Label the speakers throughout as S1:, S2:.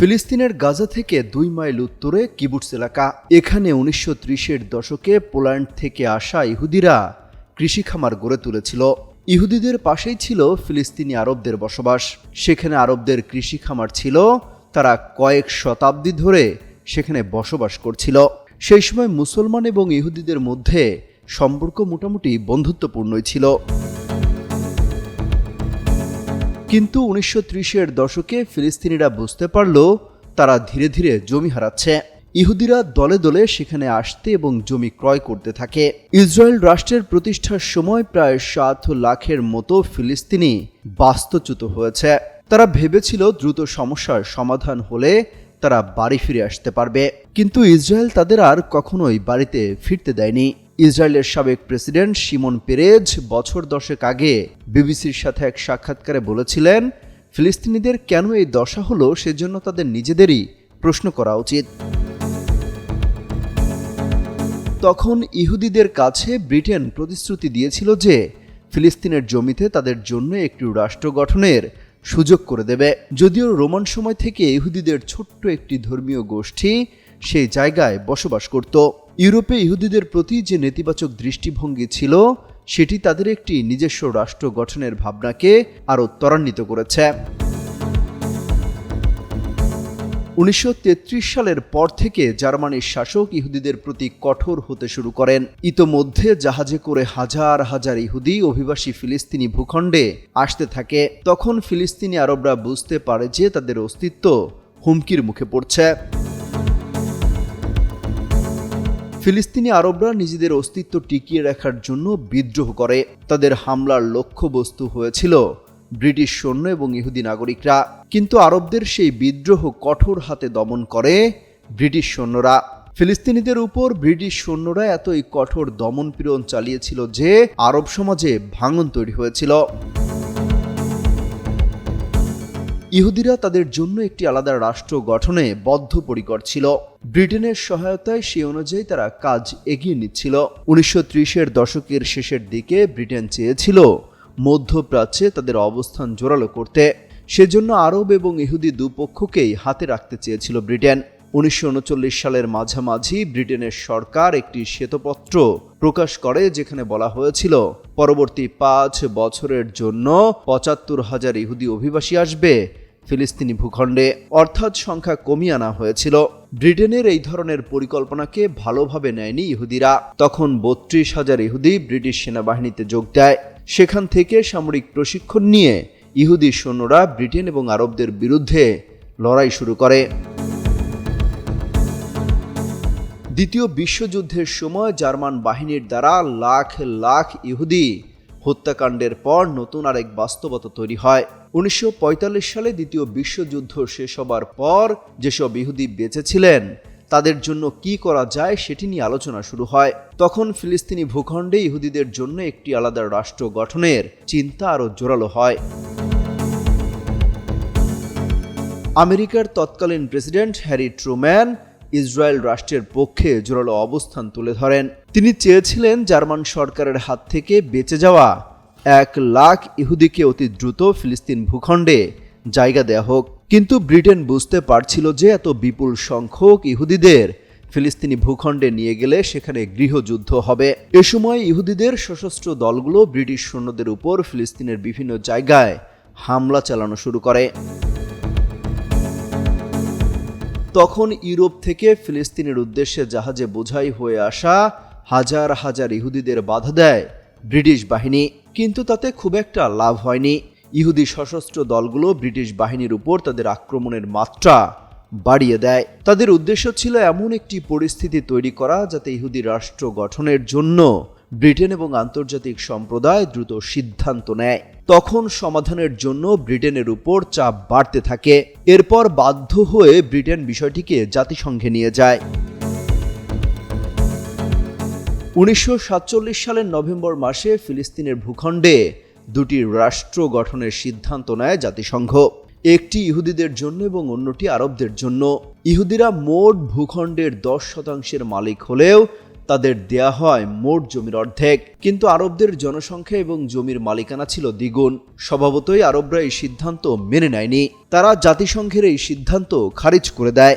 S1: ফিলিস্তিনের গাজা থেকে দুই মাইল উত্তরে কিবুটস এলাকা। এখানে উনিশশো ত্রিশের দশকে পোল্যান্ড থেকে আসা ইহুদিরা কৃষি খামার গড়ে তুলেছিল। ইহুদিদের পাশেই ছিল ফিলিস্তিনি আরবদের বসবাস। সেখানে আরবদের কৃষি খামার ছিল। তারা কয়েক শতাব্দী ধরে সেখানে বসবাস করছিল। সেই সময় মুসলমান এবং ইহুদিদের মধ্যে সম্পর্ক মোটামুটি বন্ধুত্বপূর্ণই ছিল। কিন্তু উনিশশো ত্রিশের দশকে ফিলিস্তিনিরা বুঝতে পারল, তারা ধীরে ধীরে জমি হারাচ্ছে। ইহুদিরা দলে দলে সেখানে আসতে এবং জমি ক্রয় করতে থাকে। ইসরায়েল রাষ্ট্রের প্রতিষ্ঠার সময় প্রায় সাত লাখের মতো ফিলিস্তিনি বাস্তুচ্যুত হয়েছে। তারা ভেবেছিল দ্রুত সমস্যার সমাধান হলে তারা বাড়ি ফিরে আসতে পারবে। কিন্তু ইসরায়েল তাদের আর কখনোই বাড়িতে ফিরতে দেয়নি। ইসরায়েলের সাবেক প্রেসিডেন্ট শিমন পেরেজ বছর দশেক আগে বিবিসির সাথে এক সাক্ষাৎকারে বলেছিলেন, ফিলিস্তিনিদের কেন এই দশা হলো সেজন্য তাদের নিজেদেরই প্রশ্ন করা উচিত। তখন ইহুদিদের কাছে ব্রিটেন প্রতিশ্রুতি দিয়েছিল যে, ফিলিস্তিনের জমিতে তাদের জন্য একটি রাষ্ট্র গঠনের সুযোগ করে দেবে। যদিও রোমান সময় থেকে ইহুদিদের ছোট্ট একটি ধর্মীয় গোষ্ঠী সেই জায়গায় বসবাস করত। ইউরোপে ইহুদিদের প্রতি যে নেতিবাচক দৃষ্টিভঙ্গি ছিল, সেটি তাদের একটি নিজস্ব রাষ্ট্র গঠনের ভাবনাকে আরও ত্বরান্বিত করেছে। উনিশশো তেত্রিশ সালের পর থেকে জার্মানির শাসক ইহুদিদের প্রতি কঠোর হতে শুরু করেন। ইতোমধ্যে জাহাজে করে হাজার হাজার ইহুদি অভিবাসী ফিলিস্তিনি ভূখণ্ডে আসতে থাকে। তখন ফিলিস্তিনি আরবরা বুঝতে পারে যে তাদের অস্তিত্ব হুমকির মুখে পড়ছে। ফিলিস্তিনি আরবরা নিজেদের অস্তিত্ব টিকিয়ে রাখার জন্য বিদ্রোহ করে। তাদের হামলার লক্ষ্যবস্তু হয়েছিল ব্রিটিশ সৈন্য এবং ইহুদি নাগরিকরা। কিন্তু আরবদের সেই বিদ্রোহ কঠোর হাতে দমন করে ব্রিটিশ সৈন্যরা। ফিলিস্তিনিদের উপর ব্রিটিশ সৈন্যরা এতই কঠোর দমন পীড়ন চালিয়েছিল যে আরব সমাজে ভাঙন তৈরি হয়েছিল। ইহুদিরা তাদের জন্য একটি আলাদা রাষ্ট্র গঠনে বদ্ধপরিকর ছিল। ব্রিটেনের সহায়তায় সে অনুযায়ী তারা কাজ এগিয়ে নিচ্ছিল। উনিশশো ত্রিশের দশকের শেষের দিকে ব্রিটেন চেয়েছিল মধ্যপ্রাচ্যে তাদের অবস্থান জোরালো করতে। সেজন্য আরব এবং ইহুদি দুপক্ষকেই হাতে রাখতে চেয়েছিল ব্রিটেন। উনিশশো উনচল্লিশ সালের মাঝামাঝি ব্রিটেনের সরকার একটি শ্বেতপত্র প্রকাশ করে, যেখানে বলা হয়েছিল, পরবর্তী পাঁচ বছরের জন্য পঁচাত্তর হাজার ইহুদি অভিবাসী আসবে ফিলিস্তিনি ভূখণ্ডে অর্থাৎ সংখ্যা কমিয়ে আনা হয়েছিল। ব্রিটেনের এই ধরনের পরিকল্পনাকে ভালোভাবে নেয়নি ইহুদিরা। তখন বত্রিশ হাজার ইহুদি ব্রিটিশ সেনাবাহিনীতে যোগ দেয়। সেখান থেকে সামরিক প্রশিক্ষণ নিয়ে ইহুদি সৈন্যরা ব্রিটেন এবং আরবদের বিরুদ্ধে লড়াই শুরু করে। দ্বিতীয় বিশ্বযুদ্ধের সময় জার্মান বাহিনীর দ্বারা লাখ লাখ ইহুদি হত্যাকাণ্ডের পর নতুন আরেক বাস্তবতা তৈরি হয়। উনিশশো পঁয়তাল্লিশ সালে দ্বিতীয় বিশ্বযুদ্ধ শেষ হবার পর যেসব ইহুদি বেঁচেছিলেন তাদের জন্য কি করা যায় সেটি নিয়ে আলোচনা শুরু হয়। তখন ফিলিস্তিনি ভূখণ্ডে ইহুদিদের জন্য একটি আলাদা রাষ্ট্র গঠনের চিন্তা আরও জোরালো হয়। আমেরিকার তৎকালীন প্রেসিডেন্ট হ্যারি ট্রুম্যান ইসরায়েল রাষ্ট্রের পক্ষে জোরালো অবস্থান তুলে ধরেন। তিনি চেয়েছিলেন জার্মান সরকারের হাত থেকে বেঁচে যাওয়া। এক লাখ ইহুদিকে অতি দ্রুত ফিলিস্তিন ভূখণ্ডে জায়গা দেয়া হোক। কিন্তু ব্রিটেন বুঝতে পারছিল যে এত বিপুল সংখ্যক ইহুদিদের ফিলিস্তিনি ভূখণ্ডে নিয়ে গেলে সেখানে গৃহযুদ্ধ হবে। এ সময় ইহুদিদের সশস্ত্র দলগুলো ব্রিটিশ সৈন্যদের উপর ফিলিস্তিনের বিভিন্ন জায়গায় হামলা চালানো শুরু করে। তখন ইউরোপ থেকে ফিলিস্তিনের উদ্দেশ্যে জাহাজে বোঝাই হয়ে আসা হাজার হাজার ইহুদিদের বাধা দেয়। ব্রিটিশ বাহিনী, কিন্তু তাতে খুব একটা লাভ হয়নি। ইহুদি সশস্ত্র দলগুলো ব্রিটিশ বাহিনীর উপর তাদের আক্রমণের মাত্রা বাড়িয়ে দেয়। তাদের উদ্দেশ্য ছিল এমন একটি পরিস্থিতি তৈরি করা যাতে ইহুদি রাষ্ট্র গঠনের জন্য ব্রিটেন এবং আন্তর্জাতিক সম্প্রদায় দ্রুত সিদ্ধান্ত নেয়। তখন সমাধানের জন্য ব্রিটেনের উপর চাপ বাড়তে থাকে। এরপর বাধ্য হয়ে ব্রিটেন বিষয়টিকে জাতিসংঘে নিয়ে যায়। উনিশশো সাতচল্লিশ সালের নভেম্বর মাসে ফিলিস্তিনের ভূখণ্ডে দুটি রাষ্ট্র গঠনের সিদ্ধান্ত নেয় জাতিসংঘ। একটি ইহুদিদের জন্য এবং অন্যটি আরবদের জন্য। ইহুদিরা মোট ভূখণ্ডের দশ শতাংশের মালিক হলেও তাদের দেয়া হয় মোট জমির অর্ধেক। কিন্তু আরবদের জনসংখ্যা এবং জমির মালিকানা ছিল দ্বিগুণ। স্বভাবতই আরবরা এই সিদ্ধান্ত মেনে নেয়নি। তারা জাতিসংঘের এই সিদ্ধান্ত খারিজ করে দেয়।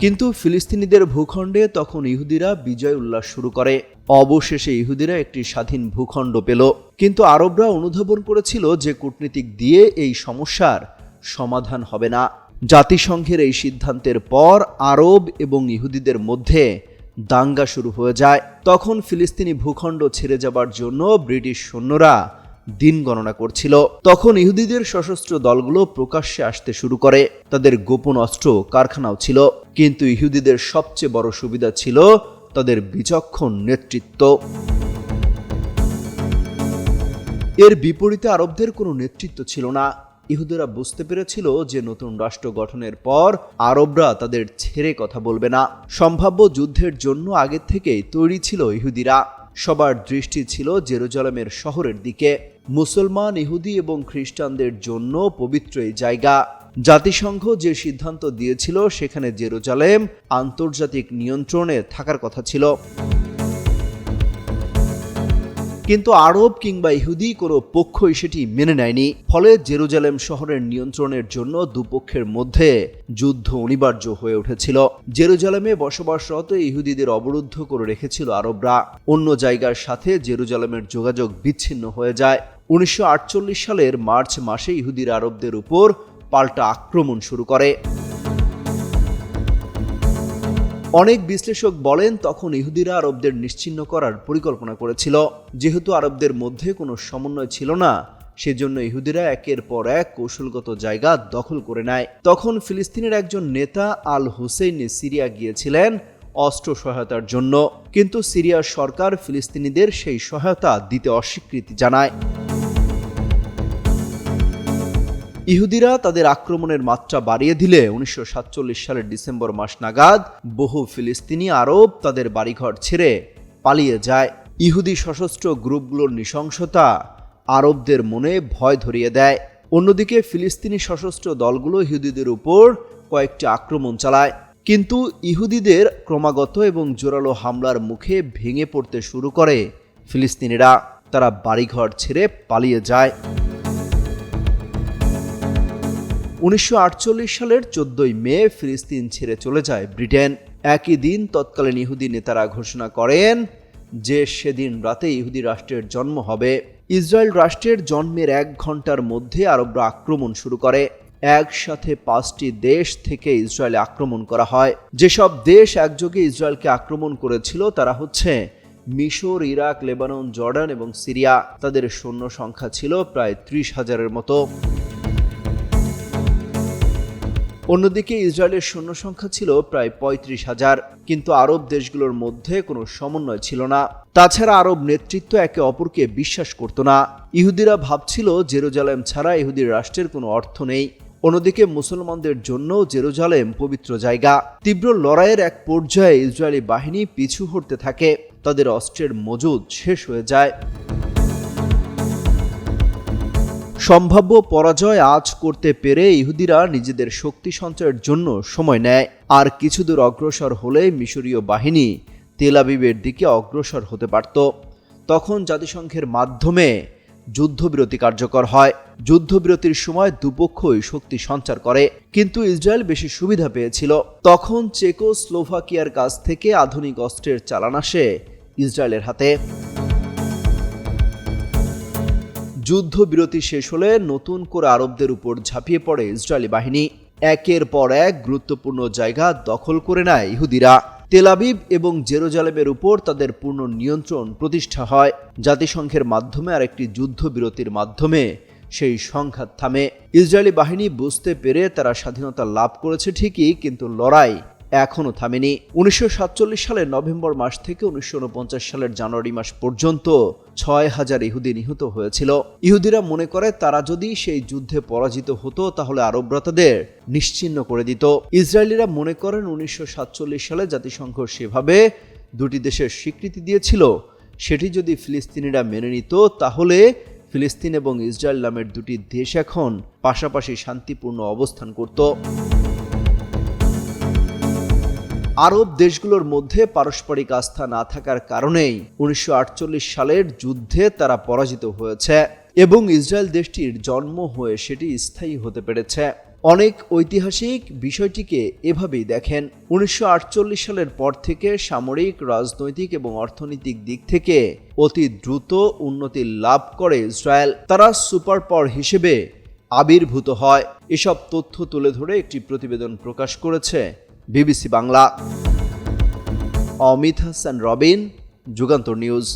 S1: কিন্তু ফিলিস্তিনিদের ভূখণ্ডে তখন ইহুদিরা বিজয় উল্লাস শুরু করে। অবশেষে ইহুদিরা একটি স্বাধীন ভূখণ্ড পেল। কিন্তু আরবরা অনুধাবন করেছিল যে কূটনীতিক দিয়ে এই সমস্যার সমাধান হবে না। জাতিসংঘের এই সিদ্ধান্তের পর আরব এবং ইহুদিদের মধ্যে দাঙ্গা শুরু হয়ে যায়। তখন ফিলিস্তিনি ভূখণ্ড ছেড়ে যাবার জন্য ব্রিটিশ সৈন্যরা দিন গণনা করছিল। তখন ইহুদিদের সশস্ত্র দলগুলো প্রকাশ্যে আসতে শুরু করে। তাদের গোপন অস্ত্র কারখানাও ছিল। কিন্তু ইহুদিদের সবচেয়ে বড় সুবিধা ছিল তাদের বিচক্ষণ নেতৃত্ব। এর বিপরীতে আরবদের কোনো নেতৃত্ব ছিল না। ইহুদিরা বুঝতে পেরেছিল যে নতুন রাষ্ট্র গঠনের পর আরবরা তাদের ছেড়ে কথা বলবে না। সম্ভাব্য যুদ্ধের জন্য আগে থেকেই তৈরি ছিল ইহুদিরা। সবার দৃষ্টি ছিল জেরুজালেমের শহরের দিকে। মুসলমান, ইহুদি এবং খ্রিস্টানদের জন্য পবিত্র এই জায়গা। জাতিসংঘ যে সিদ্ধান্ত দিয়েছিল, সেখানে জেরুজালেম আন্তর্জাতিক নিয়ন্ত্রণে থাকার কথা ছিল। কিন্তু আরব কিংবা ইহুদি কোনো পক্ষই সেটি মেনে নেয়নি। ফলে জেরুজালেম শহরের নিয়ন্ত্রণের জন্য দুপক্ষের মধ্যে যুদ্ধ অনিবার্য হয়ে উঠেছিল। জেরুজালেমে বসবাসরত ইহুদিদের অবরুদ্ধ করে রেখেছিল আরবরা। অন্য জায়গার সাথে জেরুজালেমের যোগাযোগ বিচ্ছিন্ন হয়ে যায়। উনিশশো আটচল্লিশ সালের মার্চ মাসে ইহুদির আরবদের উপর পাল্টা আক্রমণ শুরু করে। অনেক বিশ্লেষক বলেন, তখন ইহুদিরা আরবদের নিশ্চিহ্ন করার পরিকল্পনা করেছিল। যেহেতু আরবদের মধ্যে কোনো সমন্বয় ছিল না, সেজন্য ইহুদিরা একের পর এক কৌশলগত জায়গা দখল করে নেয়। তখন ফিলিস্তিনের একজন নেতা আল হুসেইন সিরিয়া গিয়েছিলেন অস্ত্র সহায়তার জন্য। কিন্তু সিরিয়ার সরকার ফিলিস্তিনিদের সেই সহায়তা দিতে অস্বীকৃতি জানায়। ইহুদিরা তাদের আক্রমণের মাত্রা বাড়িয়ে দিলে উনিশশো সাতচল্লিশ সালের ডিসেম্বর মাস নাগাদ বহু ফিলিস্তিনি আরব তাদের বাড়িঘর ছেড়ে পালিয়ে যায়। ইহুদি সশস্ত্র গ্রুপগুলোর নৃশংসতা আরবদের মনে ভয় ধরিয়ে দেয়। অন্যদিকে ফিলিস্তিনি সশস্ত্র দলগুলো ইহুদিদের উপর কয়েকটি আক্রমণ চালায়। কিন্তু ইহুদিদের ক্রমাগত এবং জোরালো হামলার মুখে ভেঙে পড়তে শুরু করে ফিলিস্তিনিরা। তারা বাড়িঘর ছেড়ে পালিয়ে যায়। উনিশশো আটচল্লিশ সালের চোদ্দই মে ফিলিস্তিন ছেড়ে চলে যায় ব্রিটেন। একই দিন তৎকালীন ইহুদি নেতারা ঘোষণা করেন যে সেদিন রাতে ইহুদি রাষ্ট্রের জন্ম হবে। ইসরায়েল রাষ্ট্রের জন্মের এক ঘণ্টার মধ্যে আরবরা আক্রমণ শুরু করে। একসাথে পাঁচটি দেশ থেকে ইসরায়েলে আক্রমণ করা হয়। যেসব দেশ একযোগে ইসরায়েলকে আক্রমণ করেছিল তারা হচ্ছে মিশর, ইরাক, লেবানন, জর্ডান এবং সিরিয়া। তাদের সৈন্য সংখ্যা ছিল প্রায় ত্রিশ হাজারের মতো। অন্যদিকে ইসরায়েলের সৈন্য সংখ্যা ছিল প্রায় পঁয়ত্রিশ হাজার, কিন্তু আরব দেশগুলোর মধ্যে কোনো সমন্বয় ছিল না। তাছাড়া আরব নেতৃত্ব একে অপরকে বিশ্বাস করত না। ইহুদিরা ভাবছিল জেরুজালেম ছাড়া ইহুদির রাষ্ট্রের কোনো অর্থ নেই। অন্যদিকে মুসলমানদের জন্য জেরুজালেম পবিত্র জায়গা। তীব্র লড়াইয়ের এক পর্যায়ে ইসরায়েলি বাহিনী পিছু হটতে থাকে। তাদের অস্ত্রের মজুদ শেষ হয়ে যায়। সম্ভাব্য পরাজয় আজ করতে পেরে ইহুদিরা নিজেদের শক্তি সঞ্চয়ের জন্য সময় নেয়। আর কিছু দূর অগ্রসর হলে মিশরীয় বাহিনী তেলাবিবের দিকে অগ্রসর হতে পারত। তখন জাতিসংঘের মাধ্যমে যুদ্ধবিরতি কার্যকর হয়। যুদ্ধবিরতির সময় দুপক্ষই শক্তি সঞ্চার করে, কিন্তু ইসরায়েল বেশি সুবিধা পেয়েছিল। তখন চেকো স্লোভাকিয়ার কাছ থেকে আধুনিক অস্ত্রের চালান আসে ইসরায়েলের হাতে। যুদ্ধবিরতি শেষ হলে নতুন করে আরবদের উপর ঝাঁপিয়ে পড়ে ইসরায়েলি বাহিনী। একের পর এক গুরুত্বপূর্ণ জায়গা দখল করে নেয় ইহুদিরা। তেলাবিব এবং জেরুজালেমের উপর তাদের পূর্ণ নিয়ন্ত্রণ প্রতিষ্ঠা হয়। জাতিসংঘের মাধ্যমে আর আরেকটি যুদ্ধবিরতির মাধ্যমে সেই সংঘাত থামে। ইসরায়েলি বাহিনী বুঝতে পেরে তারা স্বাধীনতা লাভ করেছে ঠিকই, কিন্তু লড়াই এখনও থামেনি। উনিশশো সাতচল্লিশ সালের নভেম্বর মাস থেকে উনিশশো উনপঞ্চাশ সালের জানুয়ারি মাস পর্যন্ত ছয় হাজার ইহুদি নিহত হয়েছিল। ইহুদিরা মনে করে তারা যদি সেই যুদ্ধে পরাজিত হতো, তাহলে আরবরা তাদের নিশ্চিন্ন করে দিত। ইসরায়েলিরা মনে করেন উনিশশো সাতচল্লিশ সালে জাতিসংঘ সেভাবে দুটি দেশের স্বীকৃতি দিয়েছিল। সেটি যদি ফিলিস্তিনিরা মেনে নিত, তাহলে ফিলিস্তিন এবং ইসরায়েল নামের দুটি দেশ এখন পাশাপাশি শান্তিপূর্ণ অবস্থান করত। আরব দেশগুলোর মধ্যে পারস্পরিক আস্থা না থাকার কারণেই উনিশশো আটচল্লিশ সালের যুদ্ধে তারা পরাজিত হয়েছে এবং ইসরায়েল দেশটির জন্ম হয়ে সেটি স্থায়ী হতে পেরেছে। অনেক ঐতিহাসিক বিষয়টিকে এভাবেই দেখেন। উনিশশো আটচল্লিশ সালের পর থেকে সামরিক, রাজনৈতিক এবং অর্থনৈতিক দিক থেকে অতি দ্রুত উন্নতি লাভ করে ইসরায়েল। তারা সুপার হিসেবে আবির্ভূত হয়। এসব তথ্য তুলে ধরে একটি প্রতিবেদন প্রকাশ করেছে বিবিসি বাংলা অমিত হাসান রবিন যুগান্তর নিউজ।